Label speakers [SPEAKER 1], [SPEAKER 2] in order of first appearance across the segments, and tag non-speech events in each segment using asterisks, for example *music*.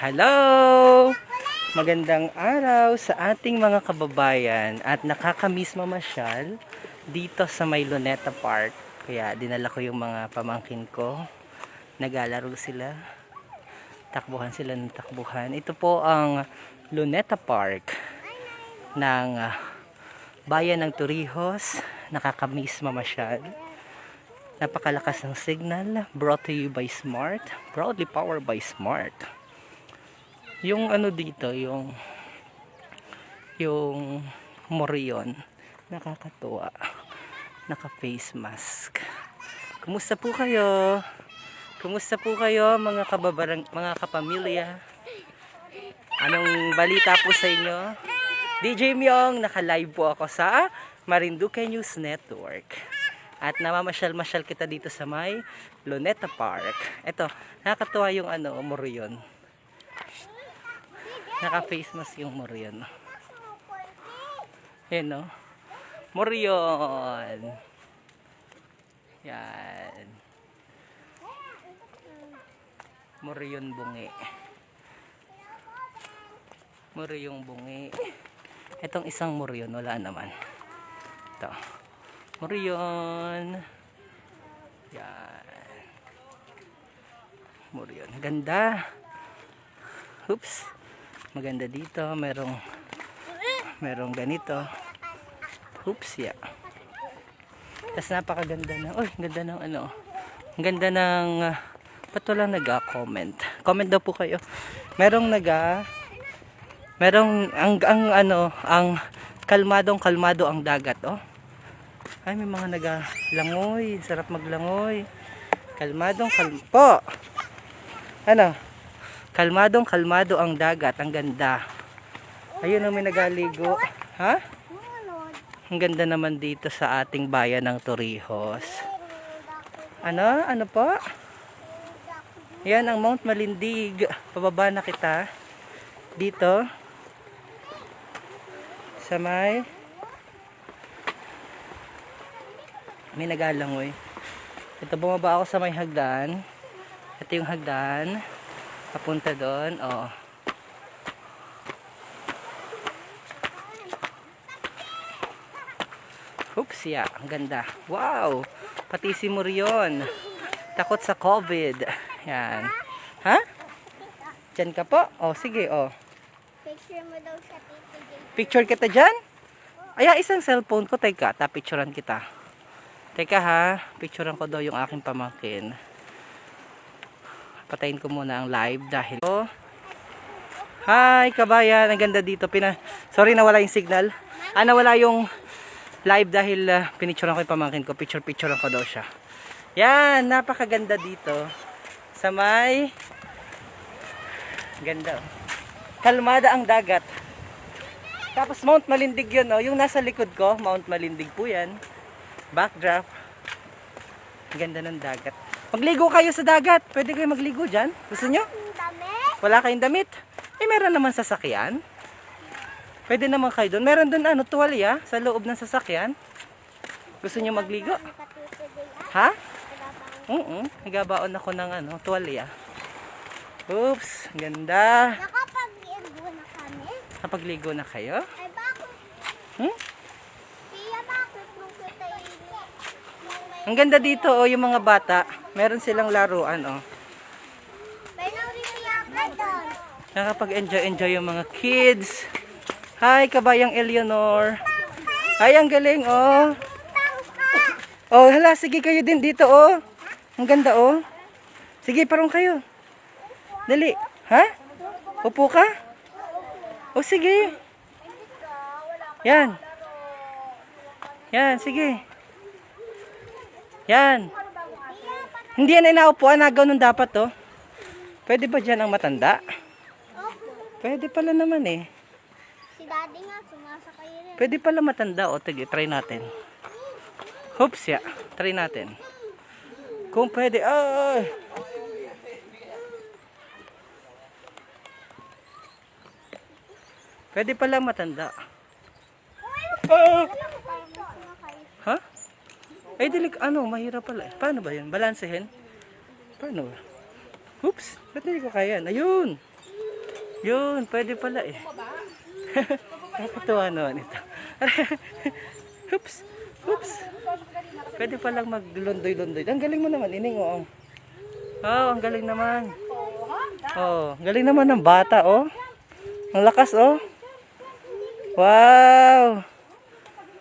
[SPEAKER 1] Hello! Magandang araw sa ating mga kababayan at nakakamiss mamasyal dito sa may Luneta Park. Kaya dinala ko yung mga pamangkin ko. Naglalaro sila. Takbuhan sila ng takbuhan. Ito po ang Luneta Park ng ah, bayan ng Torrijos. Nakakamiss mamasyal. Napakalakas ng signal. Brought to you by Smart. Proudly powered by Smart. Yung ano dito, yung yung Morion. Nakakatuwa. Naka face mask. Kumusta po kayo? Kumusta po kayo mga kababarang mga kapamilya? Anong balita po sa inyo? DJ Myong, naka-live po ako sa Marinduque News Network. At namamasyal-masyal kita dito sa may Luneta Park. Ito, nakakatuwa yung ano, Morion. Naka-face mask yung Morion. Yan no. Morion. Yan. Morion bungi. Morion bungi. Itong isang Morion, wala naman. Ito. Morion. Yan. Morion. Ganda. Oops maganda dito merong merong ganito. Oops ya tas napakaganda na uy ganda ng ano. Ang ganda ng uh, ba't wala nag-comment comment daw po kayo. Merong naga merong ang, ang ano ang kalmadong kalmado ang dagat oh. Ay may mga naga langoy sarap maglangoy. Kalmadong kalpo ano Kalmadong kalmado ang dagat. Ang ganda. Ayun ang may nagaligo. Ha? Ang ganda naman dito sa ating bayan ng Torrijos. Ano? Ano po? Yan ang Mount Malindig. Pababa na kita. Dito. Sa may may nagalangoy. Ito bumaba ako sa may hagdan. Ito yung hagdan papunta doon oh oops ya ang ganda. Wow pati si Murion. Takot sa COVID. Yan. Ha? Dyan ka po? Oh sige oh.
[SPEAKER 2] Picture mo daw sa
[SPEAKER 1] picture kita dyan ay isang cellphone ko. Teka tapicturean kita. Teka ha? Picturean ko daw yung aking pamangkin patayin ko muna ang live dahil oh. Hi kabayan, ang ganda dito. Pina Sorry nawala yung signal. Ah, nawala yung live dahil uh, pinicturean ko yung pamangkin ko. Picture picture ko daw siya. Yan, napakaganda dito. Sa may ganda. oh. Kalmada ang dagat. Tapos Mount Malindig yun, oh. Yung nasa likod ko, Mount Malindig po yan. Backdrop. Ganda ng dagat. Magligo kayo sa dagat. Pwede kayo magligo dyan. Gusto nyo? Wala kayong damit? Eh, meron naman sasakyan. Pwede naman kayo doon. Meron doon ano, tuwalya sa loob ng sasakyan. Gusto nyo magligo? Ha?
[SPEAKER 2] Ah, nagabang.
[SPEAKER 1] Oo. Nagabaon ako ng ano, tuwalya. Oops. Ganda.
[SPEAKER 2] Nakapag-iigo na kami.
[SPEAKER 1] Napagligo na kayo? Hmm?
[SPEAKER 2] Pia, bakit nung kita ini? Nung may...
[SPEAKER 1] Ang ganda dito, oh, yung mga bata. Meron silang laruan, oh. Nakapag-enjoy-enjoy yung mga kids. Hi, kabayang Eleanor. Hi, ang galing, oh. Oh, hala, sige kayo din dito, oh. Ang ganda, oh. Sige, parang kayo. Dali. Ha? Upo ka? Oh, sige. Yan. Yan, sige. Yan. Hindi yan inaupuan, nagaw nung dapat, oh. Pwede ba dyan ang matanda? Pwede pala naman eh.
[SPEAKER 2] Si daddy nga, sumasakay rin.
[SPEAKER 1] Pwede pala matanda. O, tige, try natin. Hoops, ya. Try natin. Kung pwede. Ay! Pwede pala matanda. Ah! Ay, dilik, ano, mahirap pala. Paano ba yun? Balansehin? Paano ba? Oops, ba't hindi ko kaya? Ayun! Yun, pwede pala eh. *laughs* Nakakatuwa naman ito. *laughs* Oops. Oops. Pwede palang maglundoy-lundoy. Ang galing mo naman, ining oh. Oh, ang galing naman. Oh, ang galing naman ng bata oh. Ang lakas oh. Wow.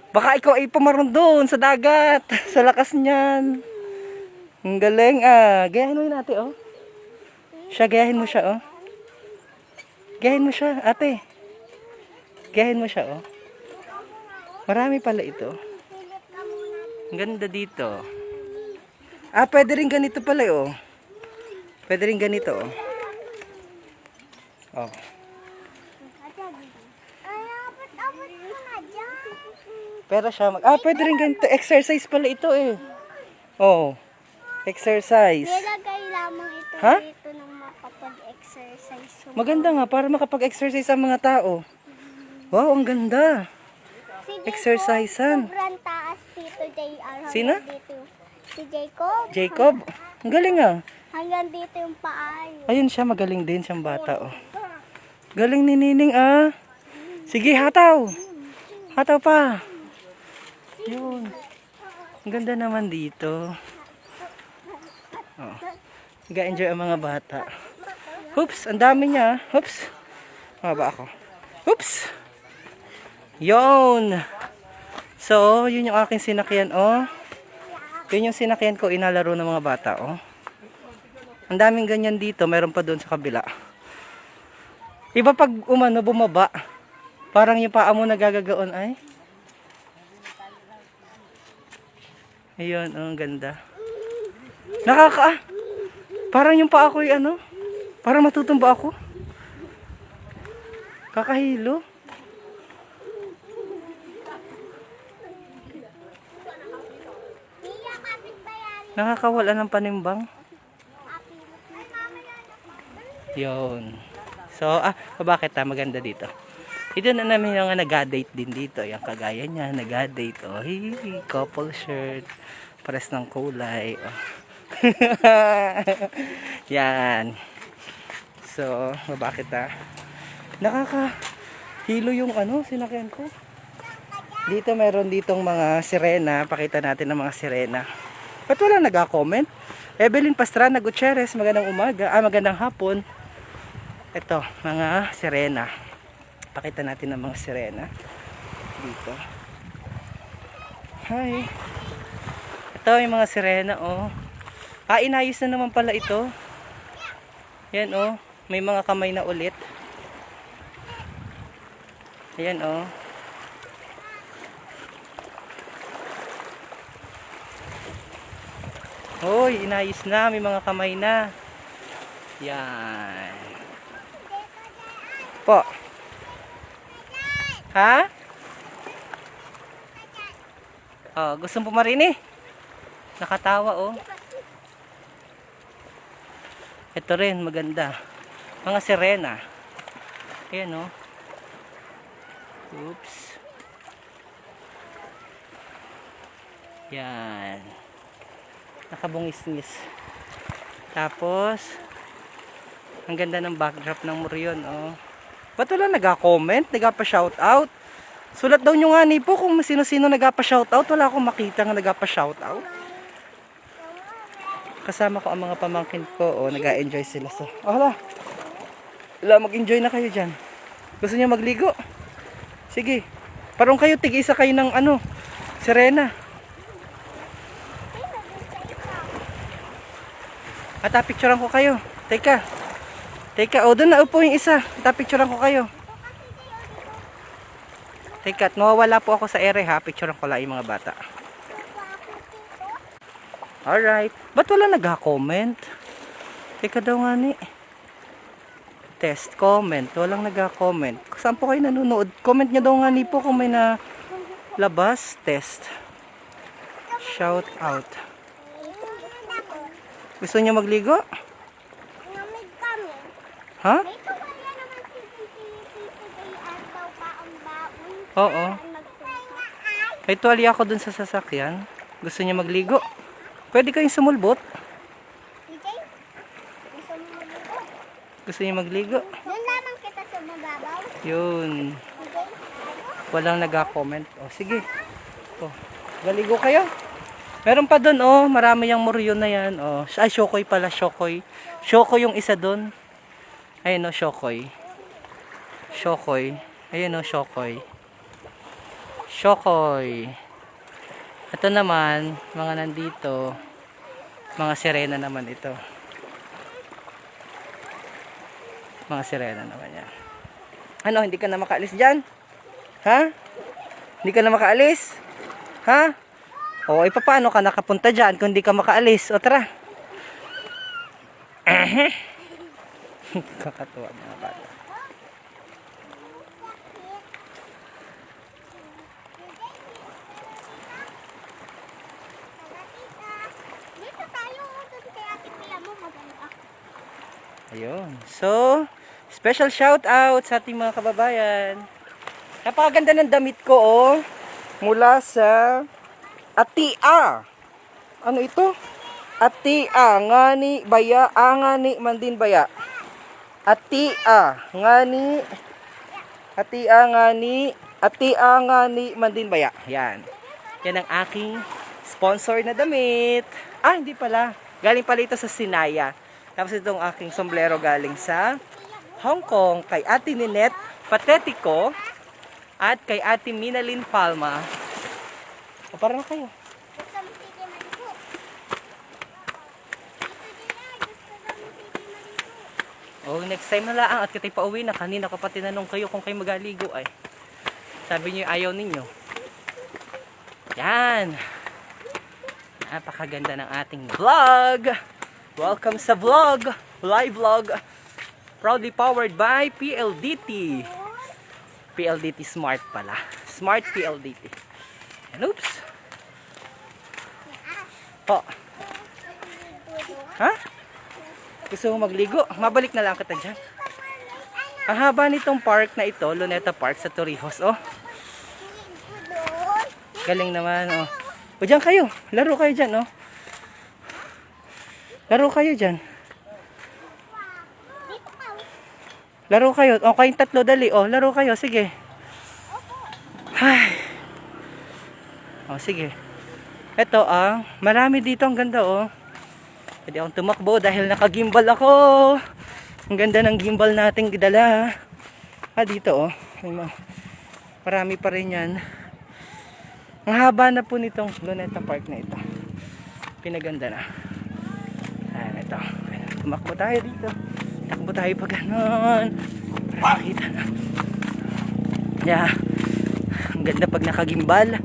[SPEAKER 1] Baka ikaw ay pumaroon doon sa dagat. *laughs* Sa lakas niyan. Ang galing ah. Gayahin mo ate oh. Siya, gayahin mo siya oh. Gayahin mo siya, ate. Gayahin mo siya oh. Marami pala ito. Ganda dito. Ah, pwede rin ganito pala oh. Pwede rin ganito oh. Oh.
[SPEAKER 2] Ay, abot-abot mo na dyan.
[SPEAKER 1] Pero siya mag... Ah, pwede rin ganito. Exercise pala ito eh. Oh. Exercise.
[SPEAKER 2] Nilagay lamang ito
[SPEAKER 1] Ha?
[SPEAKER 2] dito ng makapag-exercise.
[SPEAKER 1] Maganda nga para makapag-exercise ang mga tao. Wow, ang ganda.
[SPEAKER 2] Si
[SPEAKER 1] Exercisean.
[SPEAKER 2] Sobrang taas dito, JR.
[SPEAKER 1] Sino?
[SPEAKER 2] Dito. Si Jacob.
[SPEAKER 1] Jacob. Ang galing ah.
[SPEAKER 2] Hanggang dito yung paa. niya.
[SPEAKER 1] Ayun siya, magaling din siyang bata oh. Galing ni Nining ah. Sige, hataw. Hataw pa. Yun. Ang ganda naman dito. Oh. Nag-enjoy ang mga bata. Oops, ang dami niya. Oops. Maba ako. Oops. Yun. So, yun yung aking sinakyan, oh. Yun yung sinakyan ko, inalaro ng mga bata, oh. Ang daming ganyan dito, meron pa doon sa kabila. Iba pag umano, bumaba, parang yung paa mo nagagagaon ay. Ayun, oh, ang ganda. Nakaka, parang yung paa ko ano, parang matutumba ako. Kakahilo. Nakakawala ng panimbang. Yun. So, ah, bakit ah, maganda dito. Ito na namin yung nag-date din dito. Yung kagaya niya, nag-date. Oh, hey, couple shirt. Pares ng kulay. Oh. *laughs* Yan. So, bakit ah? Nakakahilo yung ano, sinakyan ko. Dito meron ditong mga sirena. Pakita natin ng mga sirena. Ba't wala nag-comment? Evelyn Pastrana Gutierrez, magandang umaga. Ah, magandang hapon. Ito, mga sirena. Pakita natin ng mga sirena. Dito. Hi. Ito yung mga sirena, oh. Ah, inayos na naman pala ito. Yan, oh. May mga kamay na ulit. Ayan, oh. Hoy, inayos na. May mga kamay na. Yan. Po. Ha? Oh, gusto mo pumarini? Nakatawa, oh. Ito rin, maganda. Mga sirena. Ayan, oh. Oops. Yan. Nakabungis-ngis. Tapos, ang ganda ng backdrop ng Murion, oh. Ba't wala nag-comment? Nagpa-shoutout? Sulat daw nyo nga ni po kung sino-sino nagpa-shoutout. Wala akong makita nga nagpa-shoutout. Kasama ko ang mga pamangkin ko, oh, nag-enjoy sila sa... Oh, hala. Wala, mag-enjoy na kayo dyan. Gusto niyo magligo? Sige. Parang kayo, tig-isa kayo ng ano, sirena. At picturean ko kayo. Teka. Teka, oh, doon na upo yung isa. At picturean ko kayo. Teka, at mawawala po ako sa ere ha. Picturean ko lang yung mga bata. Alright. Ba't wala nag-comment? Teka daw nga ni. Test, comment. Walang nag-comment. Saan po kayo nanonood? Comment nyo daw nga ni po kung may na labas. Test. Shout out. Gusto niyo magligo?
[SPEAKER 2] Namig kami.
[SPEAKER 1] Ha?
[SPEAKER 2] May tuwalya naman si Titi JR daw pa ang baon.
[SPEAKER 1] Oo. May tuwalya ako dun sa sasakyan. Gusto niyo magligo? Pwede kayong sumulbot.
[SPEAKER 2] Gusto mo magligo? Doon lamang kita
[SPEAKER 1] Yun. Walang nag-comment. O, sige. O, galigo kayo. Meron pa doon, oh. Marami yung muryo na yan. Oh. Ay, shokoy pala, shokoy. Shokoy yung isa doon. Ayun, oh, shokoy. Shokoy. Ayun, oh, shokoy. Shokoy. Ito naman, mga nandito, mga sirena naman ito. Mga sirena naman yan. Ano, hindi ka na makaalis dyan? Ha? Hindi ka na makaalis? Ha? O, eh, paano ka nakapunta dyan kung hindi ka makaalis? O, tara. *clears throat* *laughs* Kakatuwa mga bata. Ayun. So, special shout out sa ating mga kababayan. Napakaganda ng damit ko, oh. Mula sa Atia. Ano ito? Atia, ngani baya, angani mandin baya. Atia, ngani Atia, ngani Atia, ngani mandin baya. Yan. Yan ang aking sponsor na damit. Ah, hindi pala. Galing pala ito sa Sinaya. Tapos itong aking sombrero galing sa Hong Kong kay Ate Ninette Patetico at kay Ate Minalyn Palma. O, para na kayo.
[SPEAKER 2] Gusto mo sige maligo. Dito din na. Gusto daw mo sige maligo.
[SPEAKER 1] O, next time na lang at kitay pauwi na. Kanina ko pa tinanong kayo kung kayo magaligo ay. Sabi niyo ayaw ninyo. Yan. Napakaganda ng ating vlog. Welcome sa vlog. Live vlog. Proudly powered by PLDT. PLDT Smart pala. Smart PLDT. And oops. Po. Ha? Gusto mo magligo? Mabalik na lang kita dyan. Ang haba nitong park na ito, Luneta Park sa Torrijos. Oh, galing naman. Oh. O dyan kayo. Laro kayo dyan. Oh. Laro kayo dyan. Laro kayo. O, kayong tatlo, dali. O, laro kayo. Sige. Ay. O, sige. Ito, ah. Marami dito. Ang ganda, oh. Pwede akong tumakbo dahil nakagimbal ako. Ang ganda ng gimbal nating dala. Ah, dito, oh. Marami pa rin yan. Ang haba na po nitong Luneta Park na ito. Pinaganda na. Ayan, ito. Tumakbo tayo dito. Takbo tayo pa ganon. Para makita na. Yeah. Ang ganda pag nakagimbal.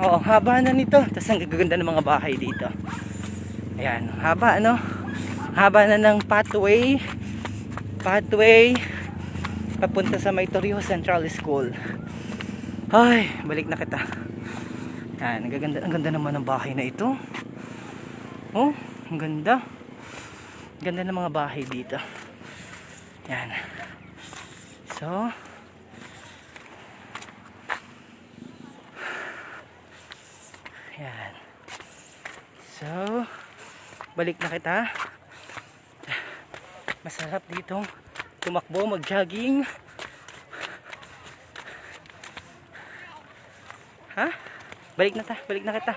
[SPEAKER 1] Oo, haba na nito. Tapos ang gaganda ng mga bahay dito. Ayan, haba ano? Haba na ng pathway. Pathway. Papunta sa May Central School. Ay, balik na kita. Yan, ang gaganda, ang ganda naman ng bahay na ito. Oh, ang ganda. Ganda ng mga bahay dito. Yan. So, yan. So, balik na kita. Masarap dito tumakbo, mag-jogging. Ha? Balik na ta, balik na kita.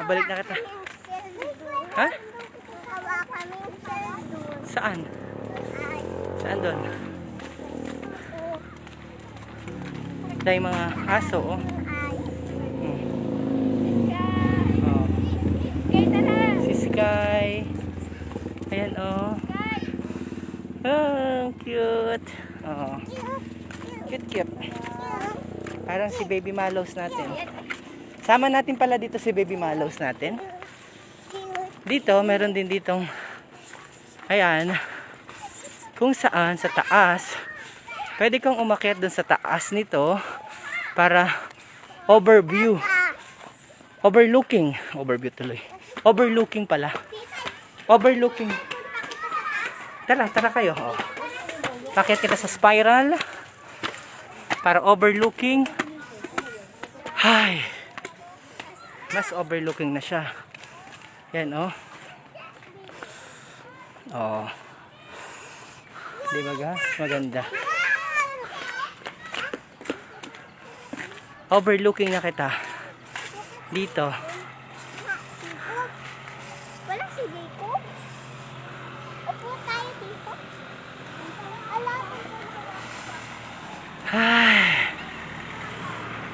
[SPEAKER 1] Ah, balik na kita. Ha? Saan? Saan doon? Dahil mga aso, oh.
[SPEAKER 2] ay.
[SPEAKER 1] Hmm. Oh.
[SPEAKER 2] Kaya tara.
[SPEAKER 1] Sky. Ayan, oh. Oh, cute. Oh. Cute, cute. Parang si Baby Malos natin. Sama natin pala dito si Baby Malos natin. Dito, meron din ditong ayan kung saan sa taas pwede kang umakyat dun sa taas nito para overview overlooking overview tuloy overlooking pala overlooking tara tara kayo oh. Pakyat kita sa spiral para overlooking ay mas overlooking na siya yan oh oh Di ba ga? Maganda. Overlooking na kita. Dito.
[SPEAKER 2] Wala si Dico? Upo tayo dito. Ala,
[SPEAKER 1] Ay.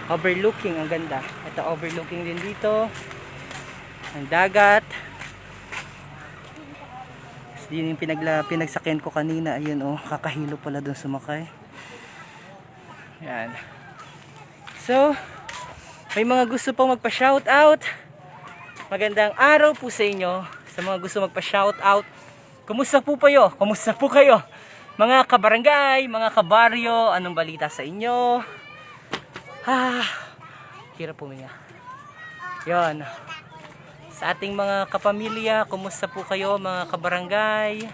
[SPEAKER 1] Overlooking, ang ganda. Ito overlooking din dito. Ang dagat. Tapos Yun yung pinagla, pinagsakyan ko kanina. Ayun oh, kakahilo pala doon sumakay. Yan. So, may mga gusto pong magpa-shout out. Magandang araw po sa inyo. Sa mga gusto magpa-shout out. Kumusta po kayo? Kumusta po kayo? Mga kabarangay, mga kabaryo, anong balita sa inyo? Ah, hirap puminga. Yon. Sa ating mga kapamilya, kumusta po kayo mga kabarangay,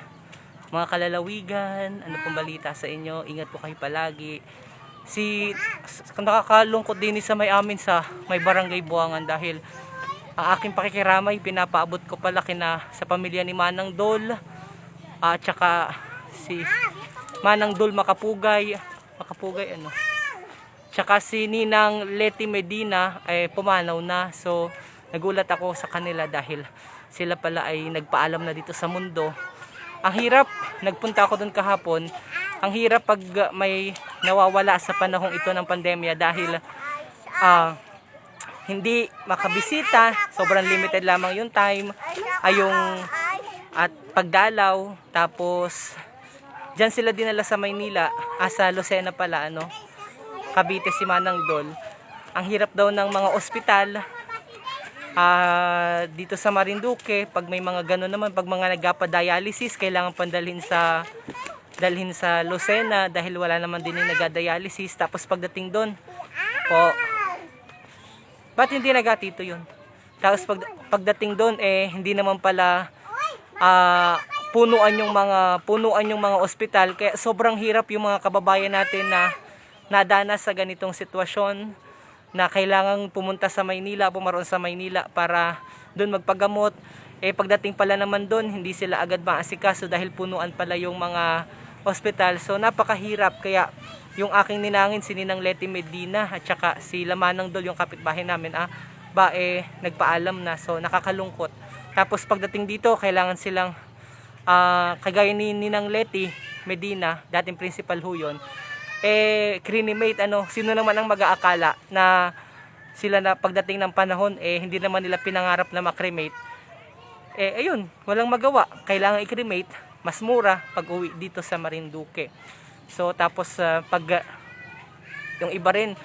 [SPEAKER 1] mga kalalawigan, ano pong balita sa inyo? Ingat po kayo palagi. Si nakakalungkot din sa may amin sa may barangay Buangan dahil ang aking pakikiramay pinapaabot ko pala kina sa pamilya ni Manang Dol at saka si Manang Dol Makapugay Makapugay ano Tsaka si Ninang Leti Medina ay pumanaw na. So, nagulat ako sa kanila dahil sila pala ay nagpaalam na dito sa mundo. Ang hirap, nagpunta ako doon kahapon. Ang hirap pag uh, may nawawala sa panahong ito ng pandemya dahil ah, hindi makabisita, sobrang limited lamang yung time, ay yung at pagdalaw, tapos Diyan sila dinala sa Maynila, ah, Lucena pala ano. Cavite si Manang Dol. Ang hirap daw ng mga ospital. Ah, dito sa Marinduque, pag may mga gano'n naman, pag mga nagpa-dialysis, kailangan pandalhin sa dalhin sa Lucena dahil wala naman din yung nagda-dialysis. Tapos pagdating doon, po, ba't hindi nagatito yun? Tapos pag, pagdating doon, eh, hindi naman pala ah, punuan yung mga punuan yung mga ospital kaya sobrang hirap yung mga kababayan natin na nadanas sa ganitong sitwasyon na kailangang pumunta sa Maynila, pumaroon sa Maynila para doon magpagamot. Eh pagdating pala naman doon, hindi sila agad maasikaso dahil punuan pala yung mga ospital. So napakahirap kaya yung aking ninangin si Ninang Leti Medina at saka si Lamanang Dol yung kapitbahay namin ah, ba eh nagpaalam na so nakakalungkot. Tapos pagdating dito, kailangan silang ah, kagaya ni Ninang Leti Medina, dating principal ho yun, eh, cremate, ano, sino naman ang mag-aakala na sila na pagdating ng panahon, eh, hindi naman nila pinangarap na makremate. Eh, ayun, walang magawa. Kailangan i-cremate, mas mura pag uwi dito sa Marinduque. So, tapos, ah, pag, ah, yung iba rin,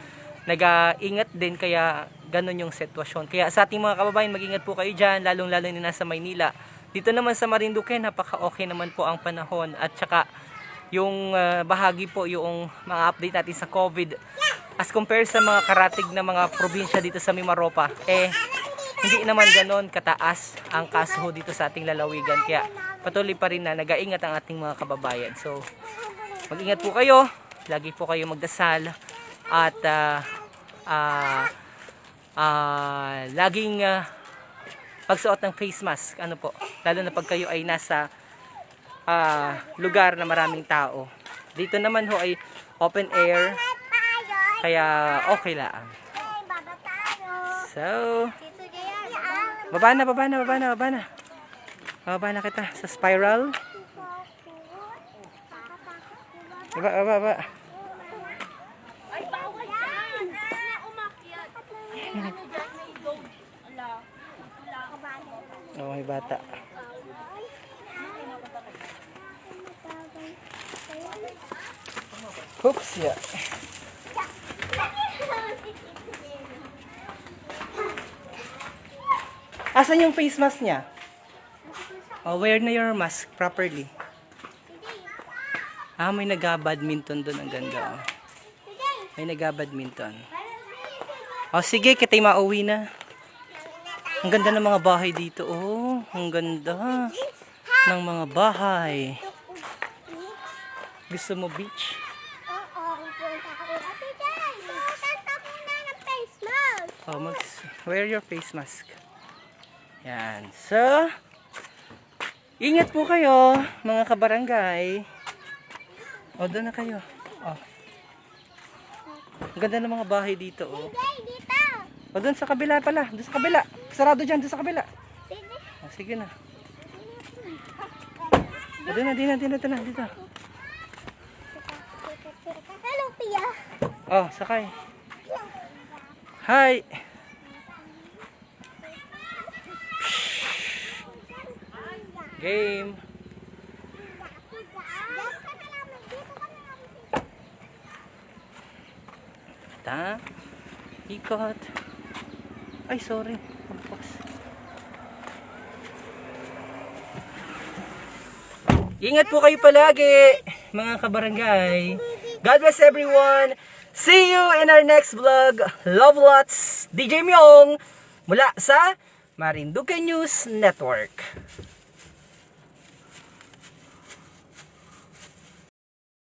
[SPEAKER 1] nag-ingat din, kaya ganun yung sitwasyon. Kaya sa ating mga kababayan, mag-ingat po kayo dyan, lalong-lalo na nasa Maynila. Dito naman sa Marinduque, napaka-okay naman po ang panahon. At saka, yung ah, bahagi po, yung mga update natin sa COVID, as compared sa mga karatig na mga probinsya dito sa Mimaropa, eh, hindi naman ganon kataas ang kaso dito sa ating lalawigan. Kaya patuloy pa rin na nag-aingat ang ating mga kababayan. So, mag-ingat po kayo. Lagi po kayo magdasal. At, ah, ah, ah, laging ah, pagsuot ng face mask. Ano po? Lalo na pag kayo ay nasa ah, lugar na maraming tao. Dito naman ho ay open air. Kaya okay lang. So, baba na, baba na, baba na, baba na. Baba na kita sa spiral. Baba, baba, baba.
[SPEAKER 2] Ay, bawal yan. Umakyat.
[SPEAKER 1] Oh, may bata. Oops, yeah. Asan yung face mask niya? Oh, wear na your mask properly. Ah, may nag-badminton doon. Ang ganda. Oh. May nag-badminton. Oh, sige, kita'y mauwi na. Ang ganda ng mga bahay dito. Oh, ang ganda ng mga bahay. Gusto mo beach? Oh, mag wear your face mask. Yan. So, ingat po kayo, mga kabarangay. O, doon na kayo. Oh. Ang ganda ng mga bahay dito, oh. O, doon sa kabila pala. Doon sa kabila. Sarado dyan, doon sa kabila.
[SPEAKER 2] Dito.
[SPEAKER 1] O, sige na. O, doon na, doon na, doon na, dito.
[SPEAKER 2] Hello, Pia.
[SPEAKER 1] Oh, sakay. Hi. Game. Ta. Ikot. Ay, sorry. Ingat po kayo palagi, mga kabarangay. God bless everyone. See you in our next vlog. Love lots. DJ Myong mula sa Marinduque News Network.